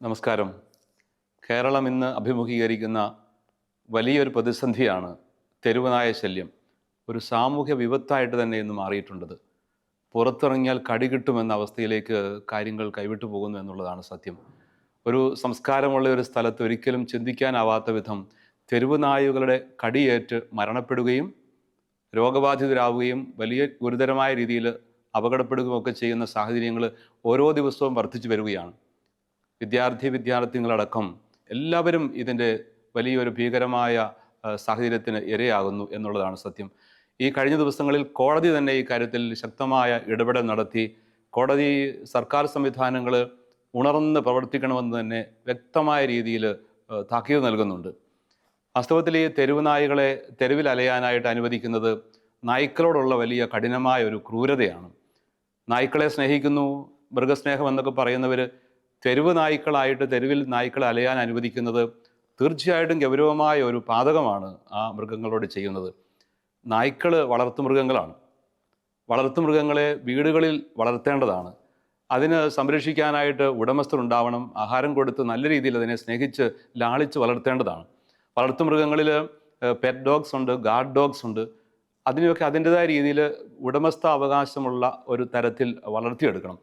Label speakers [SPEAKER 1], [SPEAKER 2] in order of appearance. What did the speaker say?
[SPEAKER 1] നമസ്കാരം. കേരളം ഇന്ന് അഭിമുഖീകരിക്കുന്ന വലിയൊരു പ്രതിസന്ധിയാണ് തെരുവനായ ശല്യം. ഒരു സാമൂഹ്യ വിപത്തായിട്ട് തന്നെ ഇന്ന് മാറിയിട്ടുണ്ടത്. പുറത്തിറങ്ങിയാൽ കടി കിട്ടുമെന്ന അവസ്ഥയിലേക്ക് കാര്യങ്ങൾ കൈവിട്ടു പോകുന്നു എന്നുള്ളതാണ് സത്യം. ഒരു സംസ്കാരമുള്ള ഒരു സ്ഥലത്ത് ഒരിക്കലും ചിന്തിക്കാനാവാത്ത വിധം തെരുവുനായകളുടെ കടിയേറ്റ് മരണപ്പെടുകയും രോഗബാധിതരാവുകയും വലിയ ഗുരുതരമായ രീതിയിൽ അപകടപ്പെടുകയും ഒക്കെ ചെയ്യുന്ന സാഹചര്യങ്ങൾ ഓരോ ദിവസവും വർദ്ധിച്ചു വരികയാണ്. വിദ്യാർത്ഥി വിദ്യാർത്ഥികളടക്കം എല്ലാവരും ഇതിന്റെ വലിയൊരു ഭീകരമായ സാഹചര്യത്തിന് ഇരയാകുന്നു എന്നുള്ളതാണ് സത്യം. ഈ കഴിഞ്ഞ ദിവസങ്ങളിൽ കോടതി തന്നെ ഈ കാര്യത്തിൽ ശക്തമായ ഇടപെടൽ നടത്തി. കോടതി സർക്കാർ സംവിധാനങ്ങൾ ഉണർന്ന് പ്രവർത്തിക്കണമെന്ന് തന്നെ വ്യക്തമായ രീതിയിൽ താക്കീത് നൽകുന്നുണ്ട്. വാസ്തവത്തിൽ ഈ തെരുവ് നായികളെ തെരുവിൽ അലയാനായിട്ട് അനുവദിക്കുന്നത് നായ്ക്കളോടുള്ള വലിയ കഠിനമായ ഒരു ക്രൂരതയാണ്. നായ്ക്കളെ സ്നേഹിക്കുന്നു മൃഗസ്നേഹം എന്നൊക്കെ പറയുന്നവർ തെരുവ് നായ്ക്കളായിട്ട് തെരുവിൽ നായ്ക്കളെ അലയാൻ അനുവദിക്കുന്നത് തീർച്ചയായിട്ടും ഗൗരവമായ ഒരു പാതകമാണ് ആ മൃഗങ്ങളോട് ചെയ്യുന്നത്. നായ്ക്കൾ വളർത്തുമൃഗങ്ങളാണ് വളർത്തുമൃഗങ്ങളെ വീടുകളിൽ വളർത്തേണ്ടതാണ്. അതിന് സംരക്ഷിക്കാനായിട്ട് ഉടമസ്ഥർ ഉണ്ടാവണം ആഹാരം കൊടുത്ത് നല്ല രീതിയിൽ അതിനെ സ്നേഹിച്ച് ലാളിച്ച് വളർത്തേണ്ടതാണ്. വളർത്തുമൃഗങ്ങളിൽ പെറ്റ് ഡോഗ്സ് ഉണ്ട് ഗാർഡ് ഡോഗ്സ് ഉണ്ട്. അതിനെയൊക്കെ അതിന്റെതായ രീതിയിൽ ഉടമസ്ഥ അവകാശമുള്ള ഒരു തരത്തിൽ വളർത്തിയെടുക്കണം.